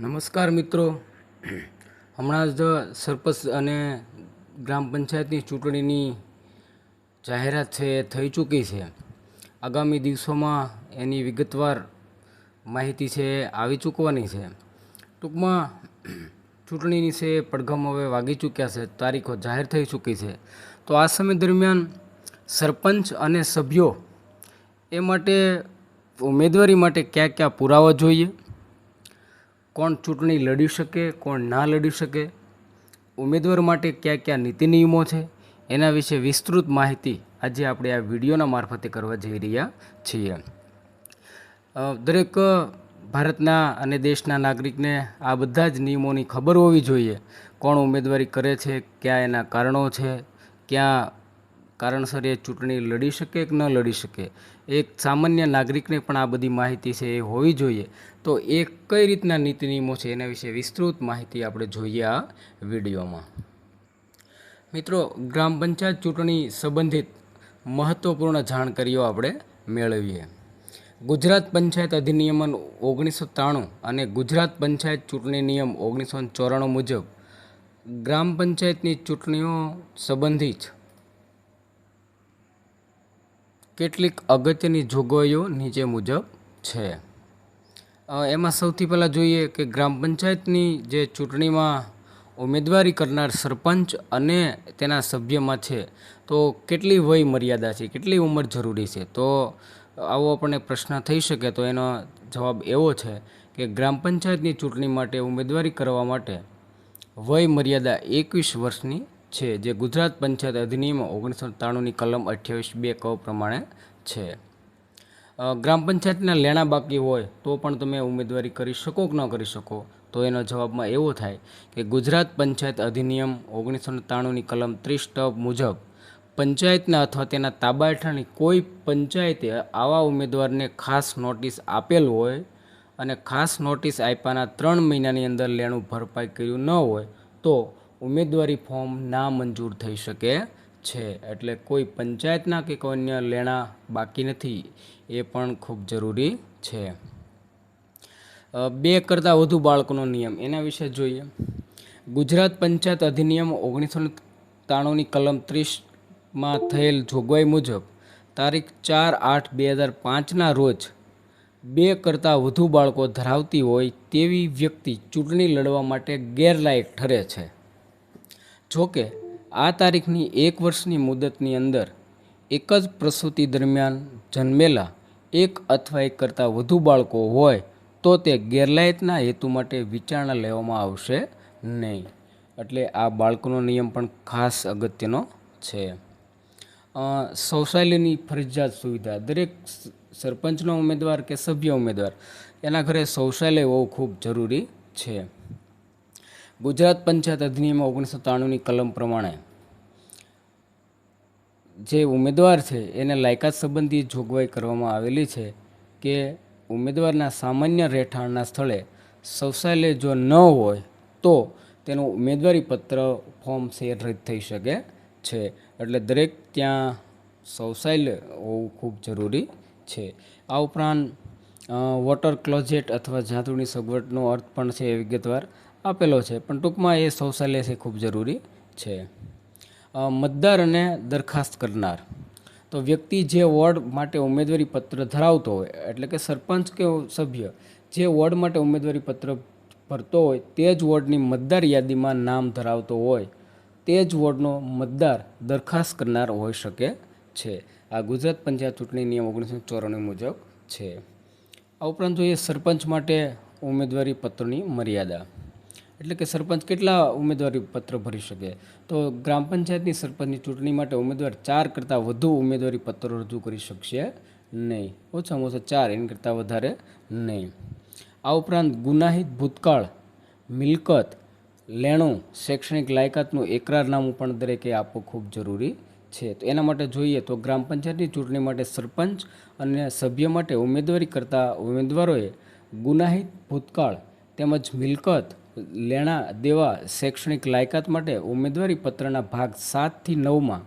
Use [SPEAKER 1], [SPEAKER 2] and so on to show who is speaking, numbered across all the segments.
[SPEAKER 1] નમસ્કાર મિત્રો. હમણાં જ સરપંચ અને ગ્રામ પંચાયતની ચૂંટણીની જાહેરાત છે, એ થઈ ચૂકી છે. આગામી દિવસોમાં એની વિગતવાર માહિતી છે આવી ચૂકવાની છે. ટૂંકમાં, ચૂંટણીની છે પડઘમ હવે વાગી ચૂક્યા છે, તારીખો જાહેર થઈ ચૂકી છે. તો આ સમય દરમિયાન સરપંચ અને સભ્યો એ માટે ઉમેદવારી માટે કયા કયા પુરાવા જોઈએ? કોણ ચૂંટણી લડી શકે, કોણ ના લડી શકે, ઉમેદવાર માટે કયા કયા નીતિ નિયમો છે, એના વિશે વિસ્તૃત માહિતી આજે આપણે આ વિડીયોના મારફતે કરવા જઈ રહ્યા છીએ. દરેક ભારતના અને દેશના નાગરિકને આ બધા જ નિયમોની ખબર હોવી જોઈએ. કોણ ઉમેદવારી કરે છે, ક્યાં એના કારણો છે, ક્યાં કારણસર એ ચૂંટણી લડી શકે કે ન લડી શકે? એક સામાન્ય નાગરિકને પણ આ બધી માહિતી છે એ હોવી જોઈએ. તો એ કઈ રીતના નીતિ નિયમો છે એના વિશે વિસ્તૃત માહિતી આપણે જોઈએ આ વિડીયોમાં. મિત્રો, ગ્રામ પંચાયત ચૂંટણી સંબંધિત મહત્ત્વપૂર્ણ જાણકારીઓ આપણે મેળવીએ. ગુજરાત પંચાયત અધિનિયમન ઓગણીસો ત્રાણું અને ગુજરાત પંચાયત ચૂંટણી નિયમ ઓગણીસો ચોરાણું મુજબ ગ્રામ પંચાયતની ચૂંટણીઓ સંબંધિત કેટલીક અગત્યની જોગવાઈઓ નીચે મુજબ છે. એમાં સૌથી પહેલાં જોઈએ કે ગ્રામ પંચાયતની જે ચૂંટણીમાં ઉમેદવારી કરનાર સરપંચ અને તેના સભ્યમાં છે, તો કેટલી વય મર્યાદા છે, કેટલી ઉંમર જરૂરી છે? તો આવો આપણને પ્રશ્ન થઈ શકે તો એનો જવાબ એવો છે કે ગ્રામ પંચાયતની ચૂંટણી માટે ઉમેદવારી કરવા માટે વય મર્યાદા એકવીસ વર્ષની છે, જે ગુજરાત પંચાયત અધિનિયમ ઓગણીસો ત્રાણુંની કલમ અઠ્યાવીસ બે ક પ્રમાણે છે. ગ્રામ પંચાયતના લેણા બાકી હોય તો પણ તમે ઉમેદવારી કરી શકો કે ન કરી શકો? તો એનો જવાબમાં એવો થાય કે ગુજરાત પંચાયત અધિનિયમ ઓગણીસો ત્રાણુંની કલમ ત્રીસ ટપ મુજબ પંચાયતના અથવા તેના તાબા હેઠળની કોઈ પંચાયતે આવા ઉમેદવારને ખાસ નોટિસ આપેલ હોય અને ખાસ નોટિસ આપ્યાના ત્રણ મહિનાની અંદર લેણું ભરપાઈ કર્યું ન હોય તો ઉમેદવારી ફોર્મ ના મંજૂર થઈ શકે છે. એટલે કોઈ પંચાયતના કે કોઈ લેણા બાકી નથી. એ પણ ખૂબ જરૂરી છે. બે કરતાં વધુ બાળકોનો નિયમ. એના વિશે જોઈએ. ગુજરાત પંચાયત અધિનિયમ ઓગણીસો ત્રાણુંની કલમ ત્રીસમાં થયેલ જોગવાઈ મુજબ તારીખ ચાર આઠ બે હજાર પાંચના રોજ બે કરતાં વધુ બાળકો ધરાવતી હોય તેવી વ્યક્તિ ચૂંટણી લડવા માટે ગેરલાયક ઠરે છે. જોકે, આ તારીખની એક વર્ષની મુદતની અંદર એક જ પ્રસૂતિ દરમિયાન જન્મેલા એક અથવા એક કરતાં વધુ બાળકો હોય, તો તે ગેરલાયતના હેતુ માટે વિચારણા લેવામાં આવશે નહીં. એટલે આ બાળકોનો નિયમ પણ ખાસ અગત્યનો છે. શૌચાલયની ફરજિયાત સુવિધા. દરેક સરપંચનો ઉમેદવાર કે સભ્ય ઉમેદવાર, એના ઘરે શૌચાલય હોવું ખૂબ જરૂરી છે. ગુજરાત પંચાયત અધિનિયમ ઓગણીસો ત્રાણુંની કલમ પ્રમાણે જે ઉમેદવાર છે, એને લાયકાત સંબંધી જોગવાઈ કરવામાં આવેલી છે કે ઉમેદવારના સામાન્ય રહેઠાણના સ્થળે શૌચાલય જો ન હોય, તો તેનું ઉમેદવારી પત્ર ફોર્મ છે થઈ શકે છે. એટલે દરેક ત્યાં શૌચાલય હોવું ખૂબ જરૂરી છે. આ ઉપરાંત વોટર ક્લોઝેટ અથવા જાદુની સગવડનો અર્થ પણ છે વિગતવાર. આપેલો છે, પણ ટૂંકમાં એ શૌચાલય છે ખૂબ જરૂરી છે. મતદાર અને દરખાસ્ત કરનાર. તો વ્યક્તિ જે વોર્ડ માટે ઉમેદવારી પત્ર ધરાવતો હોય, એટલે કે સરપંચ કે સભ્ય જે વોર્ડ માટે ઉમેદવારી પત્ર ભરતો હોય, તે જ વોર્ડની મતદાર યાદીમાં નામ ધરાવતો હોય, તે જ વોર્ડનો મતદાર દરખાસ્ત કરનાર હોઈ શકે છે. આ ગુજરાત પંચાયત ચૂંટણી નિયમ ઓગણીસો ચોરાણું મુજબ છે. આ ઉપરાંત જોઈએ સરપંચ માટે ઉમેદવારી પત્રની મર્યાદા. એટલે કે સરપંચ કેટલા ઉમેદવારી પત્ર ભરી શકે? તો ગ્રામ પંચાયતની સરપંચની ચૂંટણી માટે ઉમેદવાર ચાર કરતાં વધુ ઉમેદવારી પત્રો રજૂ કરી શકશે નહીં. ઓછામાં ઓછા ચાર, એની કરતાં વધારે નહીં. આ ઉપરાંત ગુનાહિત ભૂતકાળ, મિલકત, લેણું, શૈક્ષણિક લાયકાતનું એકરારનામું પણ દરેકે આપવું ખૂબ જરૂરી છે. તો એના માટે જોઈએ તો ગ્રામ પંચાયતની ચૂંટણી માટે સરપંચ અને સભ્ય માટે ઉમેદવારી કરતા ઉમેદવારોએ ગુનાહિત ભૂતકાળ તેમજ મિલકત લેણા દેવા શૈક્ષણિક લાયકાત માટે ઉમેદવારી પત્રના ભાગ સાતથી નવમાં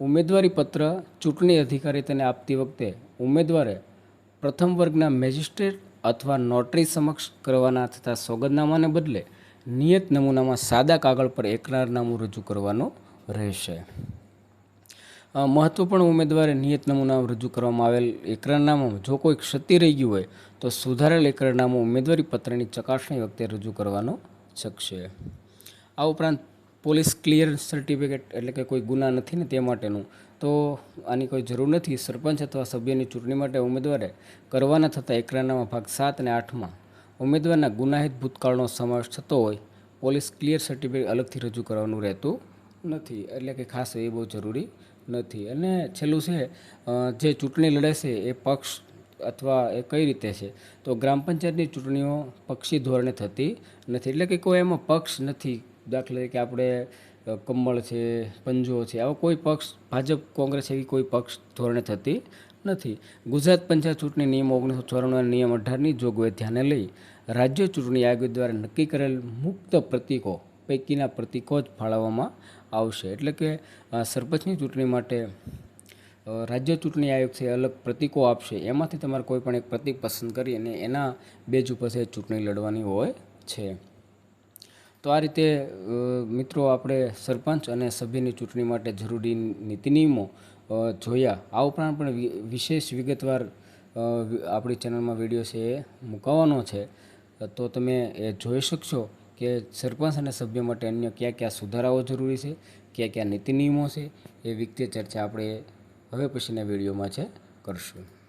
[SPEAKER 1] ઉમેદવારી પત્ર ચૂંટણી અધિકારી તેને આપતી વખતે ઉમેદવારે પ્રથમ વર્ગના મેજિસ્ટ્રેટ અથવા નોટરી સમક્ષ કરવાના થતા સોગંદનામાને બદલે નિયત નમૂનામાં સાદા કાગળ પર એકરારનામું રજૂ કરવાનું રહેશે. અ, મહત્વપૂર્ણ ઉમેદવારે નિયત નમૂનાઓ રજૂ કરવામાં આવેલ એકરારનામામાં જો કોઈ ક્ષતિ રહી ગયું હોય તો સુધારેલ એકરારનામું ઉમેદવારી પત્રની ચકાસણી વખતે રજૂ કરવાનો શકશે. આ ઉપરાંત પોલીસ ક્લિયર સર્ટિફિકેટ એટલે કે કોઈ ગુના નથી ને તે માટેનું તો આની કોઈ જરૂર નથી. સરપંચ અથવા સભ્યની ચૂંટણી માટે ઉમેદવારે કરવાના થતા એકરાનામાં ભાગ સાત અને આઠમાં ઉમેદવારના ગુનાહિત ભૂતકાળનો સમાવેશ થતો હોય પોલીસ ક્લિયર સર્ટિફિકેટ અલગથી રજૂ કરવાનું રહેતું નથી. એટલે કે ખાસ એ બહુ જરૂરી નથી. અને છેલ્લું છે જે ચૂંટણી લડે છે, એ પક્ષ અથવા એ કઈ રીતે છે? તો ગ્રામ પંચાયતની ચૂંટણીઓ પક્ષી ધોરણે થતી નથી. એટલે કે કોઈ એમાં પક્ષ નથી. દાખલા તરીકે આપણે કમળ છે, પંજો છે, આવો કોઈ પક્ષ, ભાજપ, કોંગ્રેસ એવી કોઈ પક્ષ ધોરણે થતી નથી. ગુજરાત પંચાયત ચૂંટણી નિયમ ઓગણીસો ચોરાણું નિયમ અઢારની જોગવાઈ ધ્યાને લઈ રાજ્ય ચૂંટણી આયોગ દ્વારા નક્કી કરેલ મુક્ત પ્રતીકો પૈકીના પ્રતીકો જ ફાળવવામાં આવશે. એટલે કે સરપંચની ચૂંટણી માટે રાજ્ય ચૂંટણી આયોગ છે અલગ પ્રતીકો આપશે. એમાંથી તમારે કોઈ પણ એક પ્રતીક પસંદ કરી અને એના બેજ ઉપર છે ચૂંટણી લડવાની હોય છે. તો આ રીતે મિત્રો આપણે સરપંચ અને સભ્યની ચૂંટણી માટે જરૂરી નીતિ નિયમો જોયા. આ ઉપરાંત પણ વિશેષ વિગતવાર આપણી ચેનલમાં વીડિયો છે એ મૂકવાનો છે. તો તમે એ જોઈ શકશો. કે સરપંચ અને સભ્ય માટે અન્ય કયા કયા સુધારાઓ જરૂરી છે, કયા કયા નીતિ નિયમો છે, એ વિગતે ચર્ચા આપણે હવે પછીના વિડીયોમાં છે, કરશું.